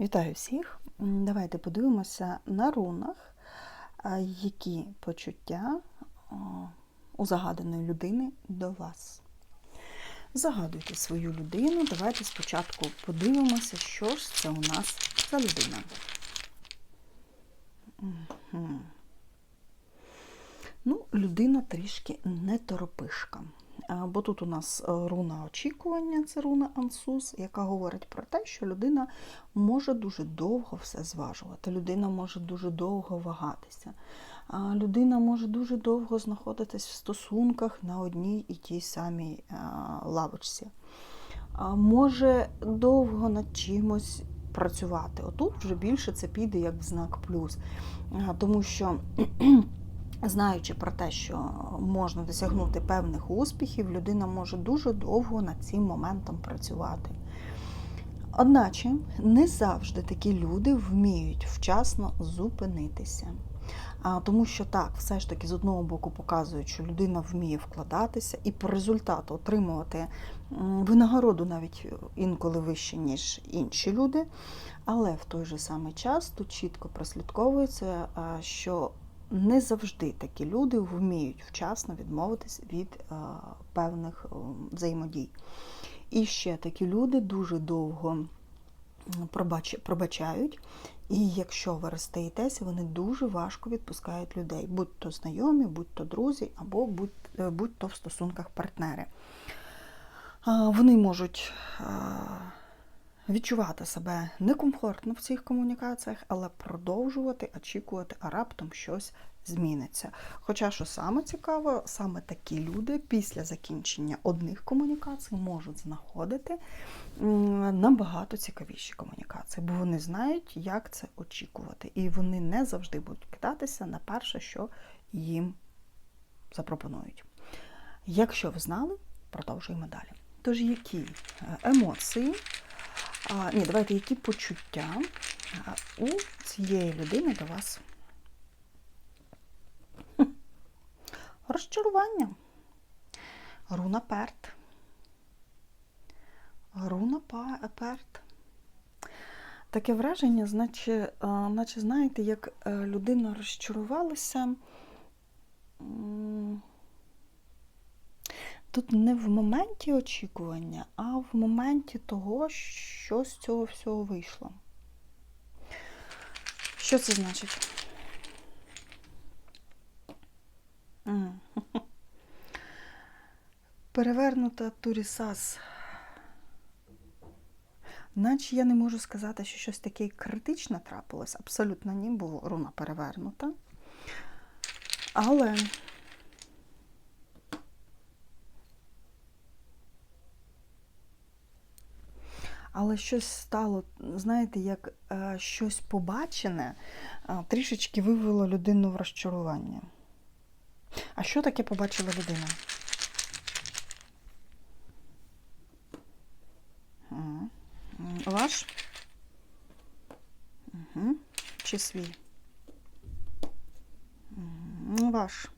Вітаю всіх! Давайте подивимося на рунах, які почуття у загаданої людини до вас. Загадуйте свою людину. Давайте спочатку подивимося, що ж це у нас за людина. Ну, людина трішки не торопишка. Бо тут у нас е, руна очікування, це руна Ансус, яка говорить про те, що людина може дуже довго все зважувати, людина може дуже довго вагатися, людина може дуже довго знаходитись в стосунках на одній і тій самій лавочці. Може довго над чимось працювати. Отут вже більше це піде як в знак плюс, тому що. Знаючи про те, що можна досягнути певних успіхів, людина може дуже довго над цим моментом працювати. Одначе не завжди такі люди вміють вчасно зупинитися. А, Тому що так, все ж таки з одного боку показують, що людина вміє вкладатися і по результату отримувати винагороду навіть інколи вище, ніж інші люди. Але в той же самий час тут чітко прослідковується, що не завжди такі люди вміють вчасно відмовитись від е, певних е, взаємодій. І ще такі люди дуже довго пробач, пробачають, і якщо ви розстаєтеся, вони дуже важко відпускають людей, будь то знайомі, будь то друзі, або е, будь то в стосунках партнери. Вони можуть відчувати себе некомфортно в цих комунікаціях, але продовжувати очікувати, а раптом щось зміниться. Хоча, що саме цікаво, саме такі люди після закінчення одних комунікацій можуть знаходити набагато цікавіші комунікації, бо вони знають, як це очікувати. І вони не завжди будуть кидатися на перше, що їм запропонують. Якщо ви знали, продовжуємо далі. Тож, які е, емоції, а, ні, давайте, які почуття у цієї людини до вас? Розчарування. Руна перт. Руна перт. Таке враження, значить, наче знаєте, як е, людина розчарувалася. Тут не в моменті очікування, а в моменті того, що з цього всього вийшло. Що це значить? Перевернута Турісас. Наче я не можу сказати, що щось таке критичне трапилось. Абсолютно ні, бо руна перевернута. Але але щось стало, знаєте, як е, щось побачене, е, трішечки вивело людину в розчарування. А що таке побачила людина? Ваш? Угу. Чи свій? М, Ваш.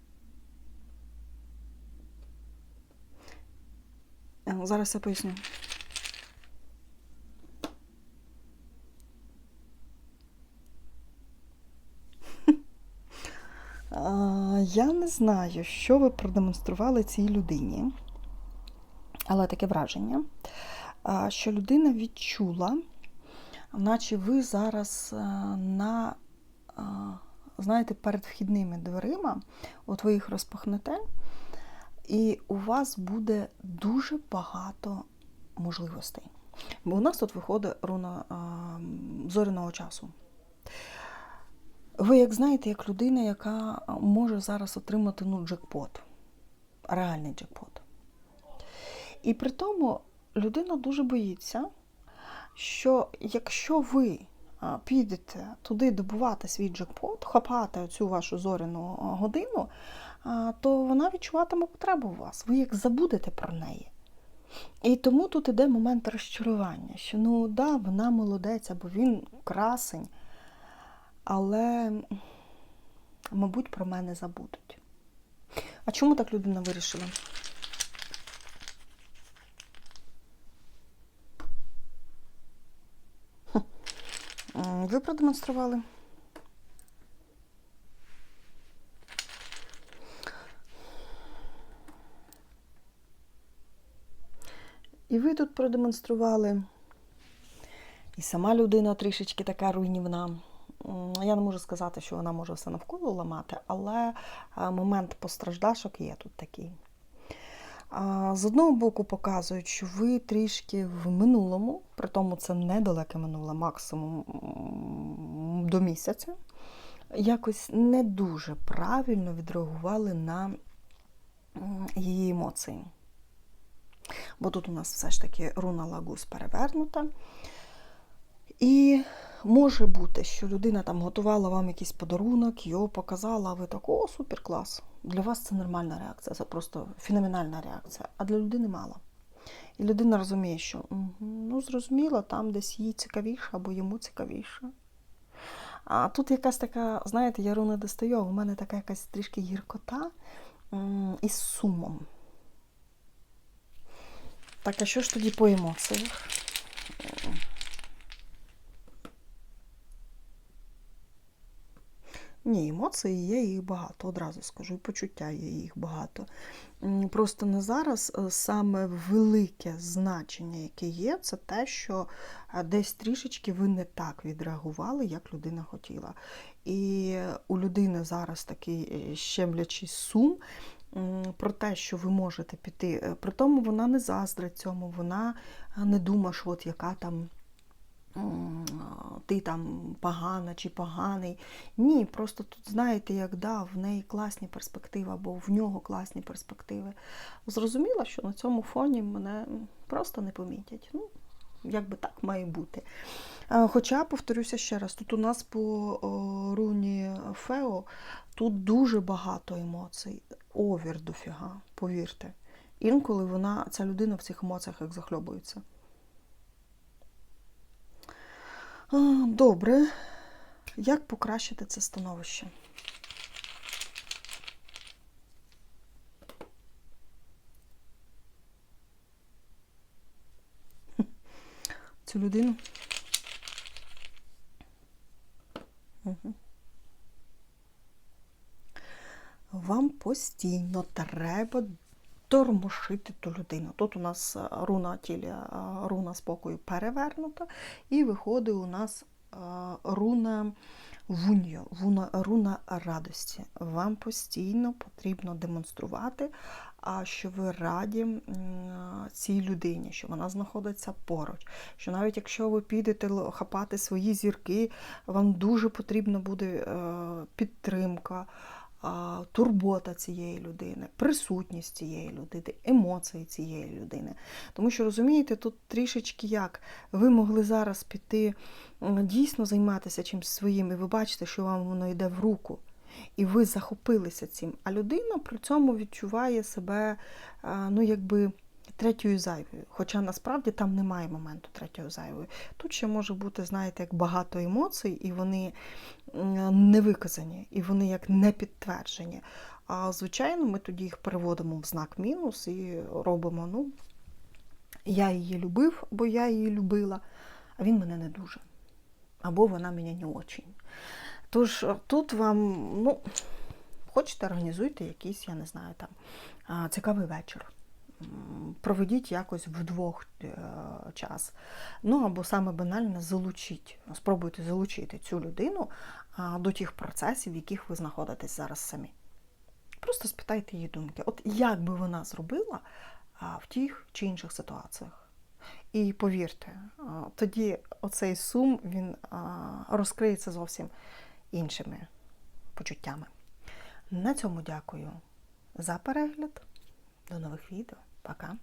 Е, Зараз я поясню. Я не знаю, що ви продемонстрували цій людині, але таке враження, що людина відчула, наче ви зараз на, знаєте, перед вхідними дверима, от ви їх розпахнете, і у вас буде дуже багато можливостей. Бо у нас тут виходить руна зоряного часу. Ви як знаєте, як людина, яка може зараз отримати ну, джекпот, реальний джекпот. І при тому людина дуже боїться, що якщо ви підете туди добувати свій джекпот, хапати цю вашу зоряну годину, то вона відчуватиме потребу у вас. Ви як забудете про неї. І тому тут іде момент розчарування, що ну да, вона молодець, або він красень але, мабуть, про мене забудуть. А чому так людина вирішила? Ви продемонстрували. І ви тут продемонстрували. І сама людина трішечки така руйнівна. Я не можу сказати, що вона може все навколо ламати, але е, момент постраждашок є тут такий. З одного боку показують, що ви трішки в минулому, при тому це недалеке минуле, максимум до місяця, якось не дуже правильно відреагували на її емоції. Бо тут у нас все ж таки руна лагус перевернута. І може бути, що людина там готувала вам якийсь подарунок, його показала, а ви так, о, супер клас. Для вас це нормальна реакція, це просто феноменальна реакція, а для людини мало. І людина розуміє, що «Мгм, ну, зрозуміло, там десь їй цікавіше або йому цікавіше. А тут якась така, знаєте, я руна достаю, а у мене така якась трішки гіркота із сумом. Так, а що ж тоді по емоціях? Ні, емоції є їх багато, одразу скажу, і почуття є їх багато. Просто на зараз е, саме велике значення, яке є, це те, що е, десь трішечки ви не так відреагували, як людина хотіла. І у людини зараз такий е, щемлячий сум про те, що ви можете піти. При тому вона не заздрить цьому, вона не думає, що от яка там ти там погана чи поганий. Ні, просто тут знаєте, як да, в неї класні перспективи, або в нього класні перспективи. Зрозуміла, що на цьому фоні мене просто не помітять. Ну, як би так має бути. Е, Хоча, повторюся ще раз, тут у нас по руні Фео тут дуже багато емоцій. Овір дофіга, повірте. Інколи вона, ця людина в цих емоціях як захльобується. А, Добре. Як покращити це становище? Цю людину. Угу. Вам постійно треба тормошити ту людину. Тут у нас е, руна тіля, е, руна спокою перевернута, і виходить у нас е, руна вуньо, руна, радості. Вам постійно потрібно демонструвати, що ви раді цій людині, що вона знаходиться поруч. Що навіть якщо ви підете хапати свої зірки, вам дуже потрібна буде підтримка турбота цієї людини, присутність цієї людини, емоції цієї людини. Тому що розумієте, тут трішечки як ви могли зараз піти дійсно займатися чимось своїм, і ви бачите, що вам воно йде в руку. І ви захопилися цим, а людина при цьому відчуває себе, ну якби. Третьою зайвою, хоча насправді там немає моменту третьої зайвої. Тут ще може бути, знаєте, як багато емоцій, і вони не виказані, і вони як не підтверджені. А звичайно, ми тоді їх переводимо в знак мінус і робимо: ну, я її любив, бо я її любила, а він мене не дуже. Або вона мене не очень. Тож е, тут вам, ну, хочете, організуйте якийсь, я не знаю, там цікавий вечір. Проведіть якось вдвох е, час. Ну або саме банальне залучіть. Спробуйте залучити цю людину до тих процесів, в яких ви знаходитесь зараз самі. Просто спитайте її думки. От як би вона зробила в тих чи інших ситуаціях. І повірте, тоді оцей сум він розкриється зовсім іншими почуттями. На цьому дякую за перегляд. До нових відео. Пока.